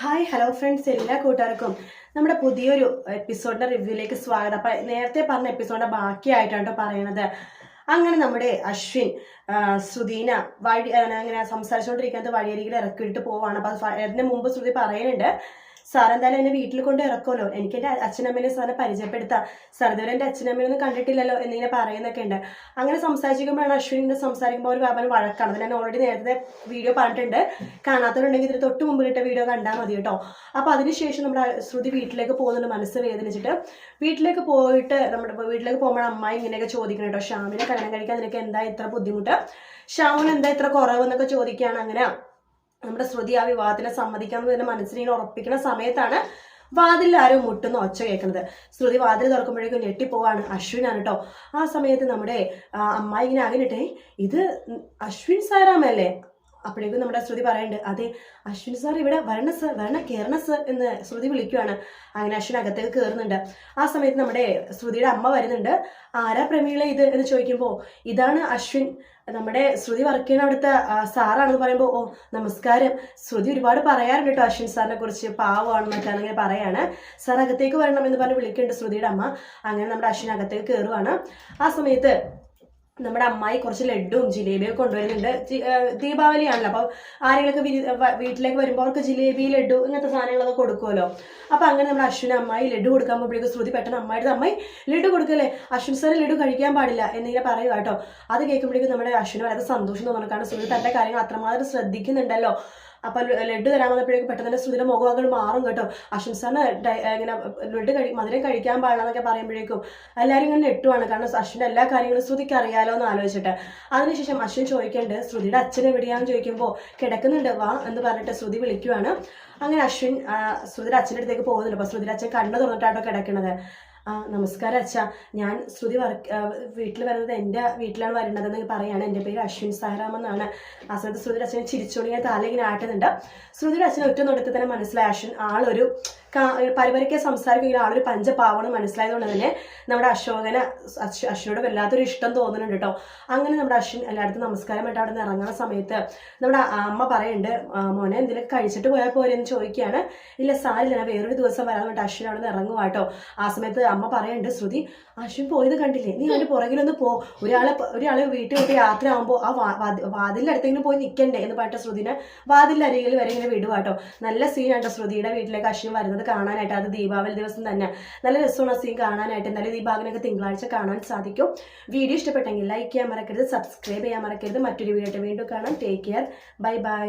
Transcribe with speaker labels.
Speaker 1: Hi hello friends എല്ലാ കൂട്ടുകാർക്കും നമ്മുടെ പുതിയൊരു എപ്പിസോഡിന്റെ റിവ്യൂയിലേക്ക് സ്വാഗതം. അപ്പൊ നേരത്തെ പറഞ്ഞ എപ്പിസോഡിന്റെ ബാക്കിയായിട്ടാണ് പറയണത് അങ്ങനെ നമ്മുടെ അശ്വിൻ സുദീന വഴി അങ്ങനെ സംസാരിച്ചുകൊണ്ടിരിക്കുന്നത് വഴിയരികിൽ ഇറക്കിയിട്ട് പോവാണ്. അപ്പൊ അതിന് മുമ്പ് ശ്രുതി പറയുന്നുണ്ട് സാർ എന്തായാലും എന്നെ വീട്ടിൽ കൊണ്ട് ഇറക്കുമല്ലോ. എനിക്ക് എന്റെ അച്ഛനമ്മേനെ സാറിനെ പരിചയപ്പെടുത്താം. സാർ ഇതുവരെ എന്റെ അച്ഛനമ്മേനൊന്നും കണ്ടിട്ടില്ലല്ലോ എന്നിങ്ങനെ പറയുന്നൊക്കെ ഉണ്ട്. അങ്ങനെ സംസാരിക്കുമ്പോഴാണ് അശ്വിനിന്റെ സംസാരിക്കുമ്പോൾ ഒരു ബാബന് വഴക്കാണ്. അത് ഞാൻ ഓൾറെഡി നേരത്തെ വീഡിയോ പറഞ്ഞിട്ടുണ്ട്. കാണാത്തവരുണ്ടെങ്കിൽ ഇതിന് തൊട്ട് മുമ്പ് ഇട്ട വീഡിയോ കണ്ടാൽ മതി കേട്ടോ. അപ്പൊ അതിനുശേഷം നമ്മുടെ ശ്രുതി വീട്ടിലേക്ക് പോകുന്നുണ്ട് മനസ്സ് വേദനിച്ചിട്ട്. വീട്ടിലേക്ക് പോയിട്ട് നമ്മുടെ വീട്ടിലേക്ക് പോകുമ്പോൾ അമ്മായി ഇങ്ങനെയൊക്കെ ചോദിക്കണം കേട്ടോ. ഷ്യാമിനെ കല്യാണം കഴിക്കാൻ നിനക്ക് എന്താ ഇത്ര ബുദ്ധിമുട്ട്? ഷ്യാമിന് എന്താ ഇത്ര കുറവെന്നൊക്കെ ചോദിക്കുകയാണ് അങ്ങനെ. നമ്മുടെ ശ്രുതി ആ വിവാഹത്തിനെ സമ്മതിക്കാമെന്ന് തന്നെ മനസ്സിനെ ഉറപ്പിക്കുന്ന സമയത്താണ് വാതിലിൽ ആരോ മുട്ടുന്ന ഒച്ച കേൾക്കുന്നത്. ശ്രുതി വാതിൽ തുറക്കുമ്പോഴേക്കും ഞെട്ടിപ്പോവാണ്. അശ്വിനാണ് കേട്ടോ ആ സമയത്ത് നമ്മുടെ അമ്മായി ഇങ്ങനെ അകലിട്ടെ ഇത് അശ്വിൻ സാറാമല്ലേ അപ്പോഴേക്കും നമ്മുടെ ശ്രുതി പറയുന്നുണ്ട് അതെ അശ്വിൻ സാർ ഇവിടെ വരണ സർ വരണ കയറണ സർ എന്ന് ശ്രുതി വിളിക്കുവാണ്. അങ്ങനെ അശ്വിൻ അകത്തേക്ക് കയറുന്നുണ്ട് ആ സമയത്ത് നമ്മുടെ ശ്രുതിയുടെ അമ്മ വരുന്നുണ്ട്. ആരാ പ്രമീള ഇത്? എന്ന് ചോദിക്കുമ്പോൾ ഇതാണ് അശ്വിൻ. നമ്മുടെ ശ്രുതി വർക്ക് ചെയ്യുന്ന അവിടുത്തെ സാറാണെന്ന് പറയുമ്പോൾ ഓ നമസ്കാരം. ശ്രുതി ഒരുപാട് പറയാറുണ്ട് കേട്ടോ അശ്വിൻ സാറിനെ കുറിച്ച്. പാവമാണെന്നൊക്കെ അങ്ങനെ പറയാണ്. സാർ അകത്തേക്ക് വരണം എന്ന് പറഞ്ഞ് വിളിക്കുന്നുണ്ട് ശ്രുതിയുടെ അമ്മ. അങ്ങനെ നമ്മുടെ അശ്വിൻ അകത്തേക്ക് കയറുവാണ് ആ സമയത്ത് നമ്മുടെ അമ്മായി കുറച്ച് ലഡുവും ജിലേബിയും കൊണ്ടുവരുന്നുണ്ട്. ദീപാവലിയാണല്ലോ. അപ്പോൾ ആരെങ്കിലൊക്കെ വീട്ടിലേക്ക് വരുമ്പോൾ അവർക്ക് ജിലേബി ലഡു ഇങ്ങനത്തെ സാധനങ്ങളൊക്കെ കൊടുക്കുമല്ലോ അപ്പോൾ അങ്ങനെ നമ്മുടെ അശ്വിന് അമ്മായി ലഡു കൊടുക്കാൻ പോകുമ്പോഴേക്കും ശ്രുതി പെട്ടെന്ന് അമ്മായിട്ട് അമ്മായി ലഡു കൊടുക്കല്ലേ? അശ്വിൻ സാറ് ലഡു കഴിക്കാൻ പാടില്ല എന്നിങ്ങനെ പറയുക കേട്ടോ. അത് കേൾക്കുമ്പോഴേക്കും നമ്മുടെ അശ്വിന് വളരെ സന്തോഷം തോന്നണം കാരണം ശ്രുതി തന്റെ കാര്യങ്ങൾ അത്രമാത്രം ശ്രദ്ധിക്കുന്നുണ്ടല്ലോ. അപ്പൊ ലഡ്ഡു ലഡു തരാൻ വന്നപ്പോഴേക്കും പെട്ടെന്ന് തന്നെ ശ്രുതിയുടെ മുഖം അങ്ങോട്ട് മാറും കേട്ടോ. അശ്വിൻ സാറിന് ഇങ്ങനെ ലഡു കഴി മധുരം കഴിക്കാൻ പാടില്ല എന്നൊക്കെ പറയുമ്പോഴേക്കും എല്ലാവരും ഇങ്ങനെ നെട്ടുവാണ് കാരണം അശ്വിന്റെ എല്ലാ കാര്യങ്ങളും ശ്രുതിക്ക് അറിയാലോ എന്ന് ആലോചിച്ചിട്ട്. അതിനുശേഷം അശ്വിൻ ചോദിക്കേണ്ട ശ്രുതിയുടെ അച്ഛൻ എവിടെയാന്ന് ചോദിക്കുമ്പോൾ കിടക്കുന്നുണ്ട് വാ എന്ന് പറഞ്ഞിട്ട് ശ്രുതി വിളിക്കുവാണ്. അങ്ങനെ അശ്വിൻ ശ്രുതിയുടെ അച്ഛന്റെ അടുത്തേക്ക് പോകുന്നുണ്ട്. അപ്പൊ ശ്രുതിയുടെ അച്ഛൻ കണ്ണു തുറന്നിട്ടാട്ടോ കിടക്കണത്. ആ നമസ്കാരം അച്ഛ. ഞാൻ ശ്രുതി വർക്ക് വീട്ടിൽ വരുന്നത് എന്റെ വീട്ടിലാണ് വരേണ്ടതെന്ന് പറയാണ്. എന്റെ പേര് അശ്വിൻ സഹറാം എന്നാണ്. ആ സമയത്ത് ശ്രുതിയുടെ അച്ഛൻ ചിരിച്ചോണ്ട് ഞാൻ ആട്ടുന്നുണ്ട്. ശ്രുതിയുടെ അച്ഛൻ ഒറ്റ നോട്ടത്തിൽ തന്നെ മനസ്സിലായ. അശ്വിൻ ആളൊരു കാ- പരിപരിക്കെ സംസാരിക്കുന്ന ആളൊരു പഞ്ചപാവണം മനസ്സിലായതുകൊണ്ട് തന്നെ നമ്മുടെ അശോകന് അശ്വ- അശ്വിനോട് വല്ലാത്തൊരു ഇഷ്ടം തോന്നുന്നുണ്ട് കേട്ടോ. അങ്ങനെ നമ്മുടെ അശ്വിൻ എല്ലായിടത്തും നമസ്കാരമായിട്ട് അവിടെ നിന്ന് ഇറങ്ങുന്ന സമയത്ത് നമ്മുടെ അമ്മ പറയുന്നുണ്ട് "ആ, മോനെ എന്തെങ്കിലും കഴിച്ചിട്ട് പോയാൽ പോരെ എന്ന് ചോദിക്കുകയാണ്. ഇല്ല സാരില്ല വേറൊരു ദിവസം വരാൻ വേണ്ടി അശ്വിൻ അവിടെ നിന്ന് ഇറങ്ങുക കേട്ടോ. ആ സമയത്ത് അമ്മ പറയുന്നുണ്ട് ശ്രുതി അശ്വിൻ പോയത് കണ്ടില്ലേ? നീ അതിന്റെ പുറകിലൊന്ന് പോ. ഒരാളെ ഒരാളെ വീട്ടിൽ പോയി യാത്ര ആകുമ്പോൾ ആ വാതിലടുത്തെങ്കിലും പോയി നിൽക്കണ്ടേ എന്ന് പറഞ്ഞിട്ട് ശ്രുതിനെ വാതിലരികിൽ വരെ ഇങ്ങനെ വിടുക കേട്ടോ. നല്ല സീനാണ് ശ്രുതിയുടെ വീട്ടിലേക്ക് അശ്വിൻ വരുന്നത്. കാണാനായിട്ട് അത് ദീപാവലി ദിവസം തന്നെ. നല്ല രസമാണ് ആ സീൻ കാണാനായിട്ട്. എന്തായാലും ദീപാവലിനൊക്കെ തിങ്കളാഴ്ച കാണാൻ സാധിക്കും. വീഡിയോ ഇഷ്ടപ്പെട്ടെങ്കിൽ ലൈക്ക് ചെയ്യാൻ മറക്കരുത് സബ്സ്ക്രൈബ് ചെയ്യാൻ മറക്കരുത്. മറ്റൊരു വീഡിയോ വീണ്ടും കാണാം. Take care bye bye